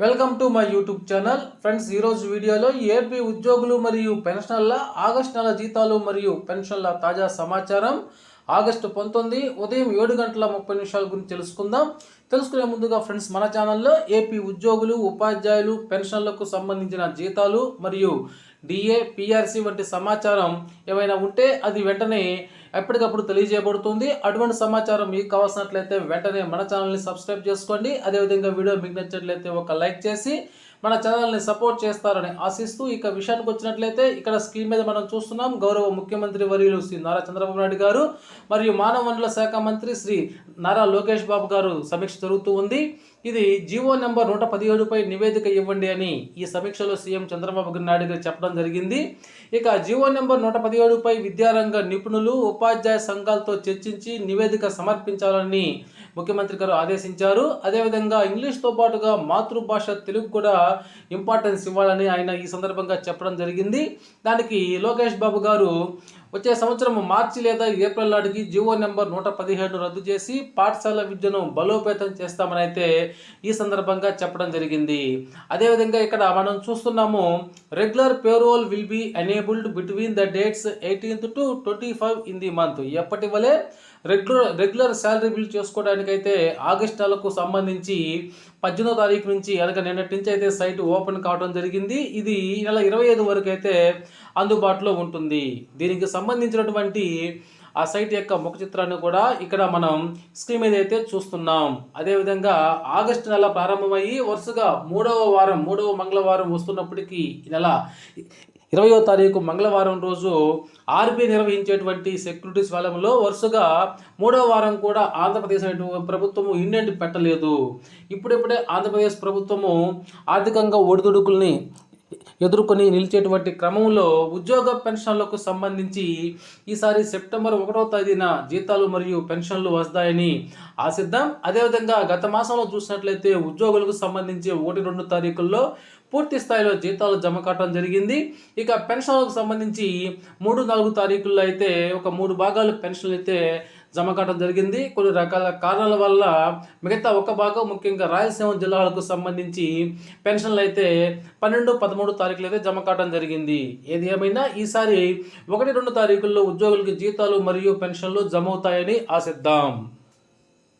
Welcome to my YouTube channel friends ఈరోజు వీడియోలో AP ఉద్యోగులు మరియు పెన్షనర్ల ఆగస్టు నెల జీతాలు మరియు పెన్షన్ల తాజా సమాచారం. ఆగస్టు పంతొమ్మిది ఉదయం ఏడు గంటల ముప్పై నిమిషాల గురించి తెలుసుకుందాం. తెలుసుకునే ముందుగా ఫ్రెండ్స్ మన ఛానల్లో ఏపీ ఉద్యోగులు ఉపాధ్యాయులు పెన్షన్లకు సంబంధించిన జీతాలు మరియు డిఏ పిఆర్సి వంటి సమాచారం ఏమైనా ఉంటే అది వెంటనే ఎప్పటికప్పుడు తెలియజేయబడుతుంది. అటువంటి సమాచారం మీకు కావాల్సినట్లయితే వెంటనే మన ఛానల్ని సబ్స్క్రైబ్ చేసుకోండి. అదేవిధంగా వీడియో మీకు నచ్చినట్లయితే ఒక లైక్ చేసి మన ఛానల్ని సపోర్ట్ చేస్తారని ఆశిస్తూ ఇక విషయానికి వచ్చినట్లయితే ఇక్కడ స్క్రీన్ మీద మనం చూస్తున్నాం గౌరవ ముఖ్యమంత్రి వర్యులు శ్రీ నారా చంద్రబాబు నాయుడు గారు మరియు మానవ వనరుల శాఖ మంత్రి శ్రీ నారా లోకేష్ బాబు గారు సమీక్ష జరుగుతూ ఉంది. ఇది జీవో నెంబర్ నూట పదిహేడుపై నివేదిక ఇవ్వండి అని ఈ సమీక్షలో సీఎం చంద్రబాబు నాయుడు గారు చెప్పడం జరిగింది. ఇక జీవో నెంబర్ నూట పదిహేడుపై విద్యారంగ నిపుణులు ఉపాధ్యాయ సంఘాలతో చర్చించి నివేదిక సమర్పించాలని ముఖ్యమంత్రి గారు ఆదేశించారు. అదేవిధంగా ఇంగ్లీష్తో పాటుగా మాతృభాష తెలుగు కూడా ఇంపార్టెన్స్ ఇవ్వాలని ఆయన ఈ సందర్భంగా చెప్పడం జరిగింది. దానికి లోకేష్ బాబు గారు వచ్చే సంవత్సరం మార్చి లేదా ఏప్రిల్ నాటికి జీవో నెంబర్ నూట పదిహేడు రద్దు చేసి పాఠశాల విద్యను బలోపేతం చేస్తామని అయితే ఈ సందర్భంగా చెప్పడం జరిగింది. అదేవిధంగా ఇక్కడ మనం చూస్తున్నాము regular payroll will be enabled between the dates eighteenth to twenty five in the month. ఎప్పటి వలె రెగ్యులర్ రెగ్యులర్ శాలరీ బిల్ చేసుకోవడానికైతే ఆగస్ట్ నెలకు సంబంధించి పద్దెనిమిదో తారీఖు నుంచి అనగా నిన్నటి నుంచి అయితే సైట్ ఓపెన్ కావడం జరిగింది. ఇది ఈ నెల ఇరవై ఐదు వరకు అయితే అందుబాటులో ఉంటుంది. దీనికి సంబంధించినటువంటి ఆ సైట్ యొక్క ముఖ చిత్రాన్ని కూడా ఇక్కడ మనం స్క్రీన్ మీద అయితే చూస్తున్నాం. అదేవిధంగా ఆగస్టు నెల ప్రారంభమయ్యి వరుసగా మూడవ వారం మూడవ మంగళవారం వస్తున్నప్పటికీ ఈ నెల ఇరవయో తారీఖు మంగళవారం రోజు ఆర్బీఐ నిర్వహించేటువంటి సెక్యూరిటీస్ వేలంలో వరుసగా మూడో వారం కూడా ఆంధ్రప్రదేశ్ ప్రభుత్వము ఇండియన్ పెట్టలేదు. ఇప్పుడిప్పుడే ఆంధ్రప్రదేశ్ ప్రభుత్వము ఆర్థికంగా ఒడిదుడుకుల్ని ఎదుర్కొని నిలిచేటువంటి క్రమంలో ఉద్యోగ పెన్షన్లకు సంబంధించి ఈసారి సెప్టెంబర్ ఒకటో తేదీన జీతాలు మరియు పెన్షన్లు వస్తాయని ఆశిద్దాం. అదేవిధంగా గత మాసంలో చూసినట్లయితే ఉద్యోగులకు సంబంధించి ఒకటి రెండు తారీఖుల్లో పూర్తి స్థాయిలో జీతాలు జమ కావడం జరిగింది. ఇక పెన్షన్లకు సంబంధించి మూడు నాలుగు తారీఖుల్లో అయితే ఒక మూడు భాగాలు పెన్షన్లు అయితే జమ కావడం జరిగింది. కొన్ని రకాల కారణాల వల్ల మిగతా ఒక భాగం ముఖ్యంగా రాయలసీమ జిల్లాలకు సంబంధించి పెన్షన్లు అయితే పన్నెండు పదమూడు తారీఖులు అయితే జమ కావడం జరిగింది. ఏది ఏమైనా ఈసారి ఒకటి రెండు తారీఖుల్లో ఉద్యోగులకి జీతాలు మరియు పెన్షన్లు జమ అవుతాయని ఆశిద్దాం.